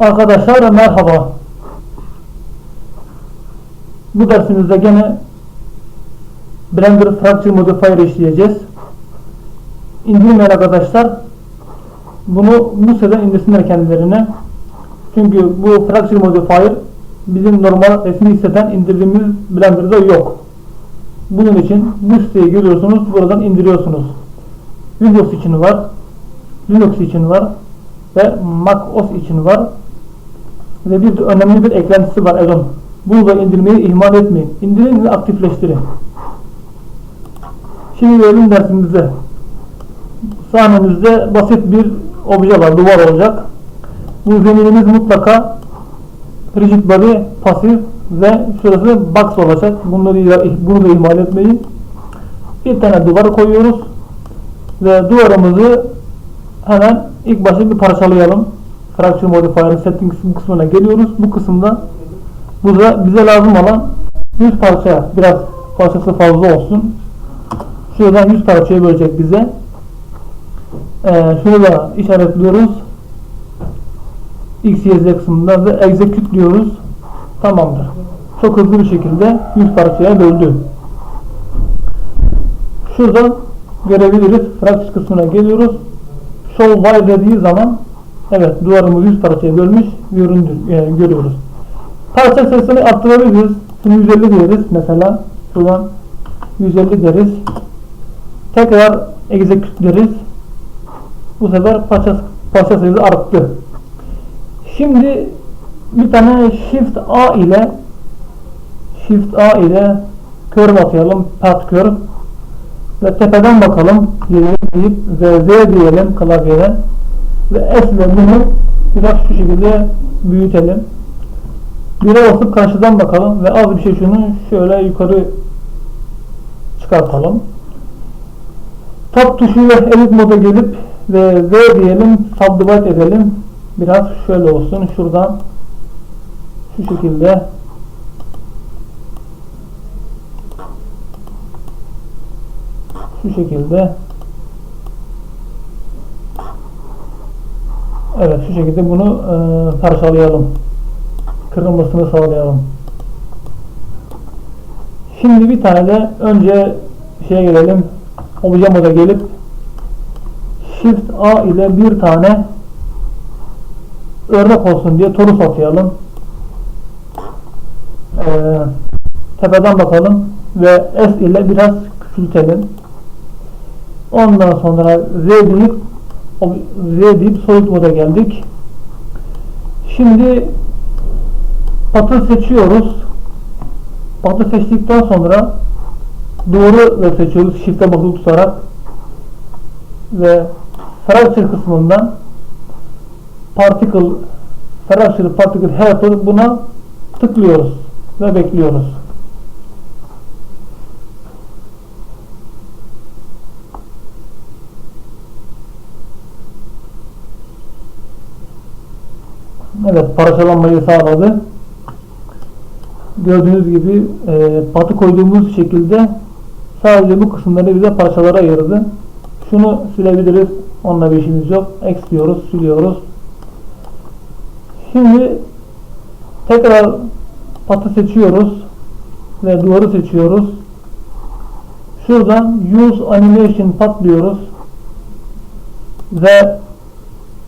Arkadaşlar merhaba. Bu dersimizde gene Blender Fracture Modifier işleyeceğiz. İndirmeyen arkadaşlar bunu bu siteden indirsinler kendilerine. Çünkü bu Fracture Modifier bizim normal resmi siteden indirdiğimiz Blender'da yok. Bunun için bu siteyi görüyorsunuz, buradan indiriyorsunuz. Windows için var, Linux için var ve Mac OS için var. Ve bir önemli bir eklentisi var Elon. Bunu da indirmeyi ihmal etmeyin. İndirin ve aktifleştirin. Şimdi gelelim dersimize. Sahnemizde basit bir obje var, duvar olacak. Bu zeminimiz mutlaka rigid body, pasif ve şurası box olacak. Bunları bunu da ihmal etmeyin. Bir tane duvar koyuyoruz ve duvarımızı hemen ilk başta bir parçalayalım. Fraction Modifier'ın settings kısmına geliyoruz. Bu kısımda bu da bize lazım olan 100 parça biraz parçası fazla olsun. Şuradan 100 parçaya bölecek bize. Ee, şunu da işaretliyoruz. X, Y, Z kısmında ve execute diyoruz. Tamamdır. Çok hızlı bir şekilde 100 parçaya böldü. Şurada görebiliriz. Fracture kısmına geliyoruz. Show Y dediği zaman evet duvarımız 100 parçaya bölmüş göründü, yani görüyoruz. Parça sayısını arttırabiliriz. Şimdi 150 deriz mesela. Şuradan 150 deriz. Tekrar execute deriz. Bu sefer parça, parça sayısı arttı. Şimdi bir tane Shift A ile Shift A ile curve atayalım. Path curve. Ve tepeden bakalım. Deyip ve Z diyelim klavyeden. Ve S ile bunu biraz şu şekilde büyütelim. Bire basıp karşıdan bakalım ve az bir şey şunu şöyle yukarı çıkartalım. Tab tuşuyla edit moda gelip ve V diyelim subdivide edelim. Biraz şöyle olsun. Şuradan şu şekilde şu şekilde Evet şu şekilde bunu e, parçalayalım. Kırılmasını sağlayalım. Şimdi bir tane de önce şeye gelelim. Obje moda gelip Shift A ile bir tane örnek olsun diye torus atayalım. Ee, tepeden bakalım ve S ile biraz küçültelim. Ondan sonra Z deyip Z deyip solid moda geldik. Şimdi patı seçiyoruz. Patı seçtikten sonra doğru da seçiyoruz. Shift'e basılı tutarak ve fracture kısmından particle fracture particle helper buna tıklıyoruz ve bekliyoruz. Evet parçalanmayı sağladı. Gördüğünüz gibi e, patı koyduğumuz şekilde sadece bu kısımları bize parçalara ayırdı. Şunu silebiliriz. Onunla bir işimiz yok. X diyoruz, siliyoruz. Şimdi tekrar patı seçiyoruz ve duvarı seçiyoruz. Şuradan Use Animation Path diyoruz ve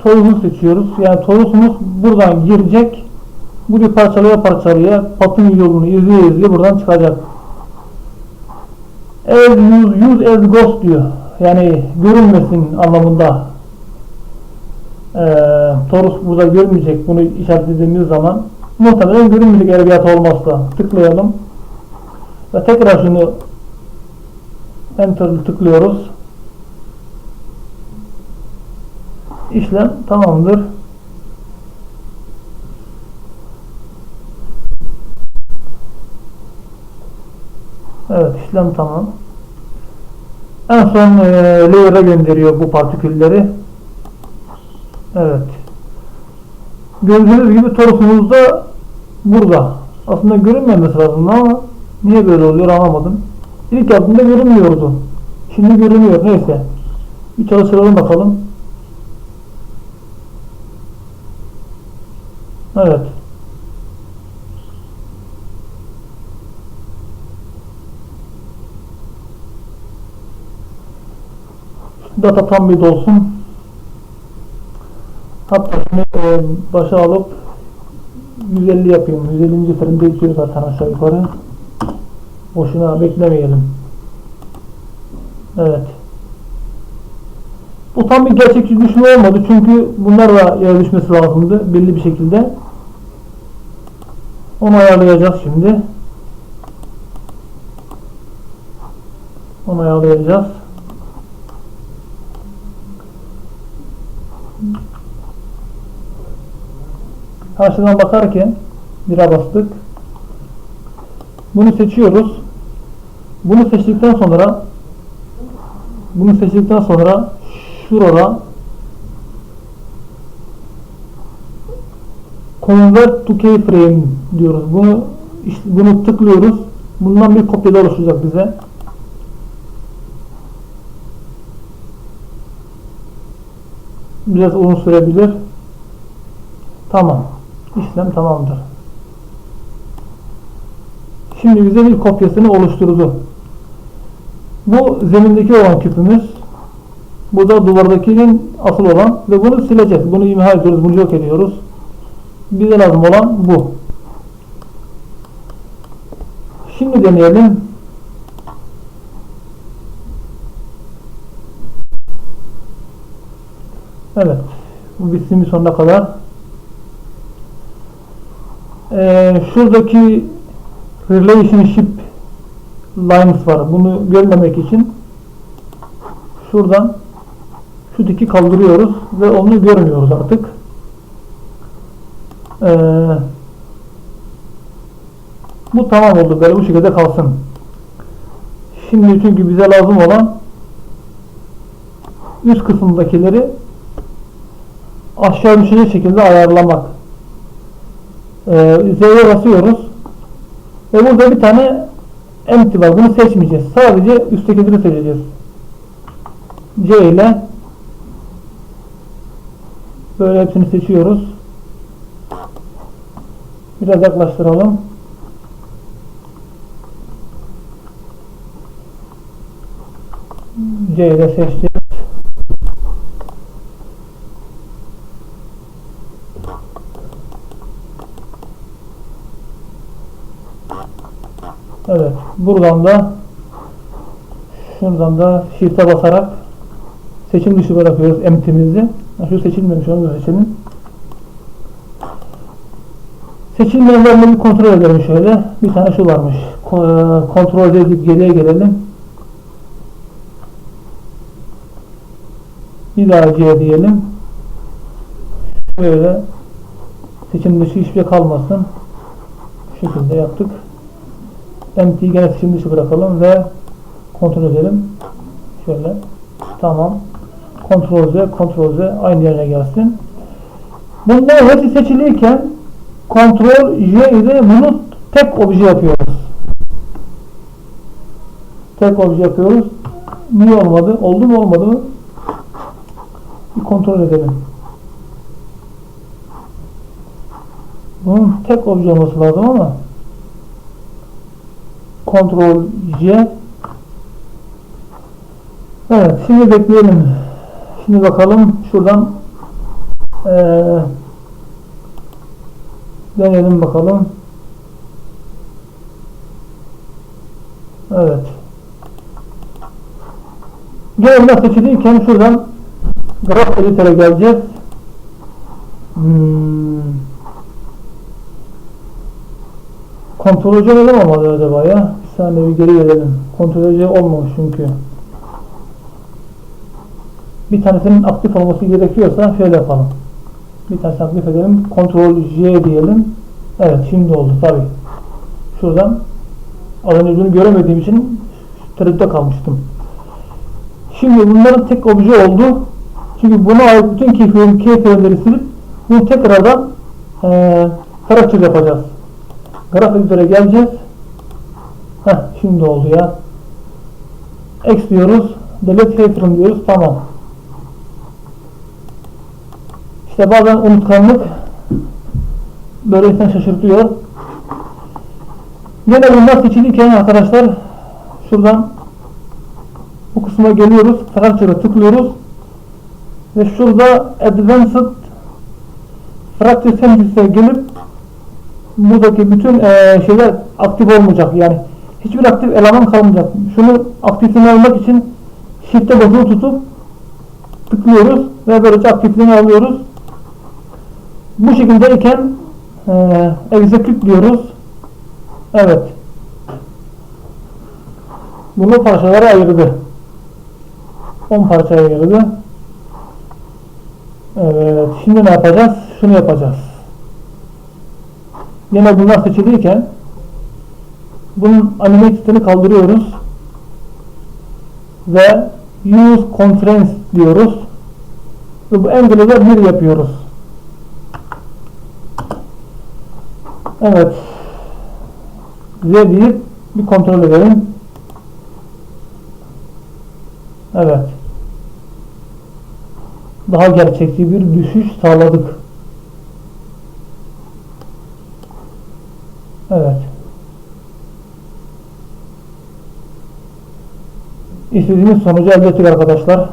torusu seçiyoruz. Yani torusumuz buradan girecek. Burayı parçalaya parçalaya patın yolunu izleye izleye buradan çıkacak. As use, use as ghost diyor. Yani görünmesin anlamında. Ee, torus burada görmeyecek bunu işaretlediğimiz zaman. Muhtemelen görünmeyecek hata olmazsa. Tıklayalım. Ve tekrar şunu Enter'ı tıklıyoruz. İşlem tamamdır. Evet işlem tamam. En son e, layer'a gönderiyor bu partikülleri. Evet. Gördüğünüz gibi torusumuz da burada. Aslında görünmemesi lazım ama niye böyle oluyor anlamadım. İlk yaptığımda görünmüyordu. Şimdi görünüyor. Neyse. Bir çalıştıralım bakalım. Evet. Data tam bir dolsun. Hatta şunu e, başa alıp 150 yapayım. 150. seferinde içiyoruz zaten aşağı yukarı. Boşuna beklemeyelim. Evet. Bu tam bir gerçekçi düşme olmadı çünkü bunlar da yere düşmesi lazımdı belli bir şekilde. Onu ayarlayacağız şimdi. Onu ayarlayacağız. Karşıdan bakarken bira bastık. Bunu seçiyoruz. Bunu seçtikten sonra bunu seçtikten sonra şurada Convert to keyframe diyoruz. Bunu işte bunu tıklıyoruz. Bundan bir kopyada oluşacak bize. Biraz uzun sürebilir. Tamam. İşlem tamamdır. Şimdi bize bir kopyasını oluşturdu. Bu zemindeki olan küpümüz. Bu da duvardakinin asıl olan ve bunu sileceğiz. Bunu imha ediyoruz, bunu yok ediyoruz. Bize lazım olan bu. Şimdi deneyelim. Evet. Bu bitsin bir sonuna kadar. Ee, şuradaki relationship lines var. Bunu görmemek için şuradan şu diki kaldırıyoruz ve onu görmüyoruz artık. Ee, bu tamam oldu. Böyle bu şekilde kalsın. Şimdi çünkü bize lazım olan üst kısımdakileri aşağı düşecek şekilde ayarlamak. Ee, Z'ye basıyoruz. Ve burada bir tane empty var. Bunu seçmeyeceğiz. Sadece üsttekileri seçeceğiz. C ile böyle hepsini seçiyoruz. Biraz yaklaştıralım. C ile seçtik. Evet. Buradan da şuradan da shift'e basarak seçim dışı bırakıyoruz empty'mizi. Şu seçilmemiş onu da seçelim. Seçilmeyenlerini bir kontrol edelim şöyle. Bir tane şu varmış. Ko- Kontrol edip geriye gelelim. Bir daha C diyelim. Böyle seçim dışı hiçbir şey kalmasın. Bu şekilde yaptık. Empty'yi gene seçim dışı bırakalım ve kontrol edelim. Şöyle. Tamam. Ctrl Z, Ctrl Z aynı yerine gelsin. Bunların hepsi seçiliyken Ctrl J ile bunu tek obje yapıyoruz. Tek obje yapıyoruz. Niye olmadı? Oldu mu olmadı mı? Bir kontrol edelim. Bunun tek obje olması lazım ama Ctrl J Evet şimdi bekleyelim. Şimdi bakalım şuradan ee, deneyelim bakalım. Evet. Görevler seçiliyken şuradan graf editöre geleceğiz. Hmm. Kontrolcü olmadı acaba ya? Bir saniye bir geri gelelim. Kontrolcü olmamış çünkü. Bir tanesinin aktif olması gerekiyorsa şöyle yapalım. Bir tanesini aktif edelim. Ctrl J diyelim. Evet şimdi oldu tabi. Şuradan az önce göremediğim için tereddütte kalmıştım. Şimdi bunların tek obje oldu. Çünkü buna ait bütün keyfleri silip bunu tekrardan ee, karakter yapacağız. Graf editöre geleceğiz. Heh, şimdi oldu ya. X diyoruz. Delete keyframe diyoruz. Tamam. İşte bazen unutkanlık böyle insan şaşırtıyor. Yine bunlar seçiliyken arkadaşlar şuradan bu kısma geliyoruz. Fracture'a tıklıyoruz. Ve şurada Advanced Fracture Sentence'e gelip buradaki bütün eee, şeyler aktif olmayacak. Yani hiçbir aktif eleman kalmayacak. Şunu aktifini almak için Shift'e basılı tutup tıklıyoruz ve böylece aktifliğini alıyoruz. Bu şekildeyken eee execute diyoruz. Evet. Bunu parçalara ayırdı. 10 parçaya ayırdı. Evet. Şimdi ne yapacağız? Şunu yapacağız. Yine bunlar seçiliyken bunun animated'ini kaldırıyoruz ve use constraints diyoruz ve bu angle'ı da 1 yapıyoruz. Evet. Z deyip bir kontrol edelim. Evet. Daha gerçekçi bir düşüş sağladık. Evet. İstediğimiz sonucu elde ettik arkadaşlar.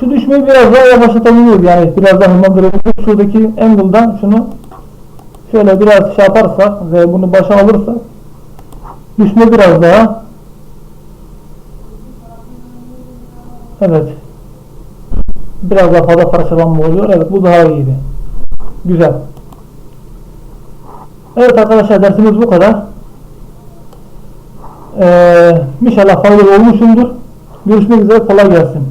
Şu düşmeyi biraz daha yavaşlatabiliyoruz yani biraz daha hızlandırabiliyoruz. Şuradaki angle'dan şunu şöyle biraz şey yaparsak ve bunu başa alırsak düşme biraz daha evet biraz daha fazla parçalanma oluyor. Evet bu daha iyiydi. Güzel. Evet arkadaşlar dersimiz bu kadar. Ee, inşallah faydalı olmuşumdur. Görüşmek üzere kolay gelsin.